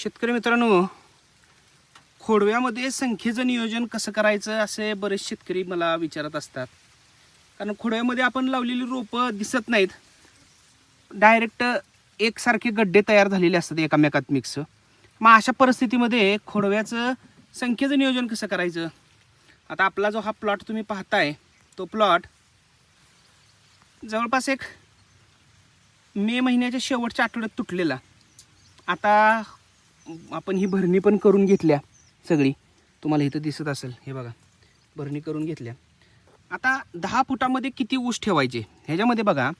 शेतकरी मित्रांनो खोडव्यामध्ये संख्येचं नियोजन कसं करायचं असे बरेच शेतकरी मला विचारत असतात. कारण खोडव्यामध्ये आपण लावलेली रोपं दिसत नाहीत. डायरेक्ट एकसारखे गड्डे तयार झालेले असतात एकामेकात मिक्स मग अशा परिस्थितीमध्ये खोडव्याचं संख्येचं नियोजन कसं करायचं? आता आपला जो हा प्लॉट तुम्ही पाहताय तो प्लॉट जवळपास एक मे महिन्याच्या शेवटच्या आठवड्यात तुटलेला. आता आपण ही भरणी पण करून घेतल्या सगळी. तुम्हाला इथं दिसत असेल हे बघा. भरणी करून घेतल्या. आता दहा फुटामध्ये किती ऊस ठेवायचे? ह्याच्यामध्ये बघा.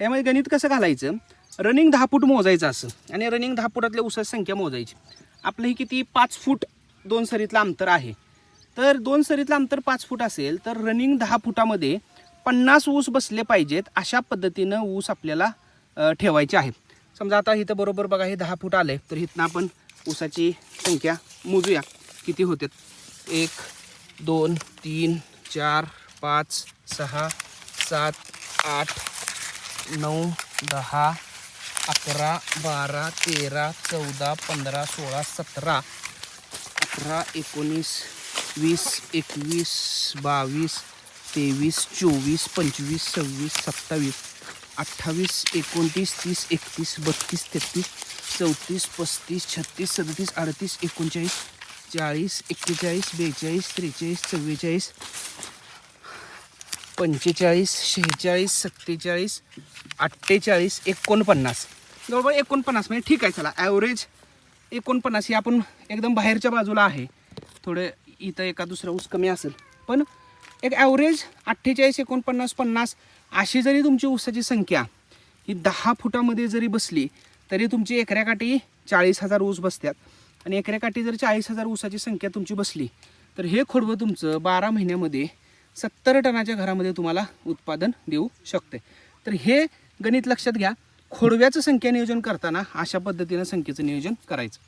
ह्यामध्ये गणित कसं घालायचं? रनिंग दहा फूट मोजायचं असं. आणि रनिंग दहा फुटातल्या ऊसाची संख्या मोजायची. आपलं ही किती? पाच फूट दोन सरीतलं अंतर आहे. तर दोन सरीतलं अंतर पाच फूट असेल तर रनिंग दहा फुटामध्ये पन्नास ऊस बसले पाहिजेत अशा पद्धतीनं ऊस आपल्याला ठेवायचे आहे. समजा आता इथं बरोबर बघा हे दहा फूट आलं तर इथनं आपण ऊसाची संख्या मोजूया. किती होतात एक दोन तीन चार पाच सहा सात आठ नऊ दहा अकरा बारा तेरा चौदा पंधरा सोळा सतरा अकरा एकोणीस वीस एकवीस बावीस तेवीस चोवीस पंचवीस सव्वीस सत्तावीस अठ्ठावीस एकोणतीस तीस एकतीस बत्तीस तेहतीस चौतीस पस्तीस छत्तीस सदतीस अडतीस एकोणचाळीस चाळीस एक्केचाळीस बेचाळीस त्रेचाळीस चव्वेचाळीस पंचेचाळीस शेहेचाळीस सत्तेचाळीस अठ्ठेचाळीस एकोणपन्नास. जवळपास एकोणपन्नास म्हणजे ठीक आहे चला. ॲव्हरेज एकोणपन्नास ही आपण एकदम बाहेरच्या बाजूला आहे. थोडं इथं एका दुसरा ऊस कमी असेल. पण एक ॲव्हरेज अठ्ठेचाळीस एकोणपन्नास पन्नास अशी जरी तुमची ऊसाची संख्या ही दहा फुटामध्ये जरी बसली तरी तुमची एकऱ्याकाठी चाळीस हजार ऊस बसतात आणि एकऱ्याकाठी जर चाळीस हजार ऊसाची संख्या तुमची बसली तर हे खोडवं तुमचं बारा महिन्यामध्ये सत्तर टनाच्या घरामध्ये तुम्हाला उत्पादन देऊ शकते. तर हे गणित लक्षात घ्या. खोडव्याचं संख्या नियोजन करताना अशा पद्धतीनं संख्येचं नियोजन करायचं.